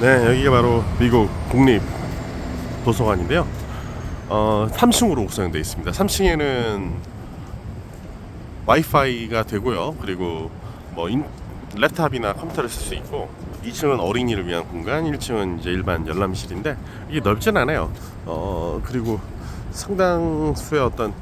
네, 여기가 바로 미국 국립 도서관인데요. 어, 3층으로 구성되어 있습니다. 3층에는 와이파이가 되고요. 그리고 뭐 인, 랩탑이나 컴퓨터를 쓸 수 있고 2층은 어린이를 위한 공간, 1층은 이제 일반 열람실인데 이게 넓진 않아요. 어, 그리고 상당수의 어떤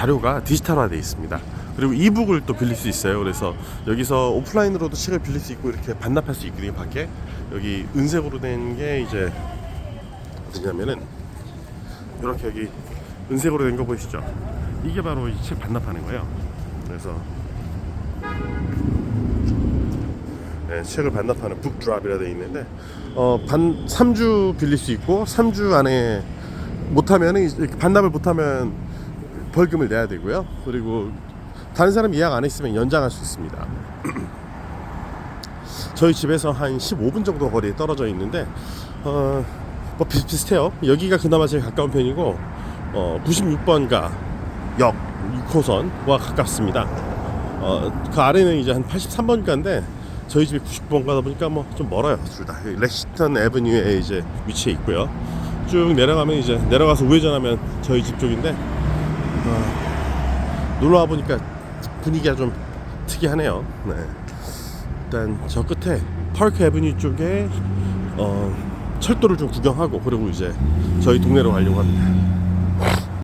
자료가 디지털화되어 있습니다. 그리고 이북을 또 빌릴 수 있어요. 그래서 여기서 오프라인으로도 책을 빌릴 수 있고 이렇게 반납할 수 있거든요. 밖에 여기 은색으로 된 게 이제 어디냐면은 이렇게 여기 은색으로 된 거 보이시죠? 이게 바로 이 책 반납하는 거예요. 그래서 네, 책을 반납하는 북드랍이라 되어 있는데 어, 반 3주 빌릴 수 있고 3주 안에 이렇게 반납을 못하면 벌금을 내야 되고요. 그리고 다른 사람 예약 안 했으면 연장할 수 있습니다. 저희 집에서 한 15분 정도 거리에 떨어져 있는데 어, 뭐 비슷비슷해요. 여기가 그나마 제일 가까운 편이고 어, 96번가 역 6호선과 가깝습니다. 어, 그 아래는 이제 한 83번가인데 저희 집이 99번가다 보니까 뭐 좀 멀어요 둘 다. 렉시턴 애버뉴에 이제 위치해 있고요. 쭉 내려가면 이제 내려가서 우회전하면 저희 집 쪽인데 어, 놀러 와 보니까 분위기가 좀 특이하네요. 네. 일단 저 끝에 파크 애버뉴 쪽에 어, 철도를 좀 구경하고 그리고 이제 저희 동네로 가려고 합니다.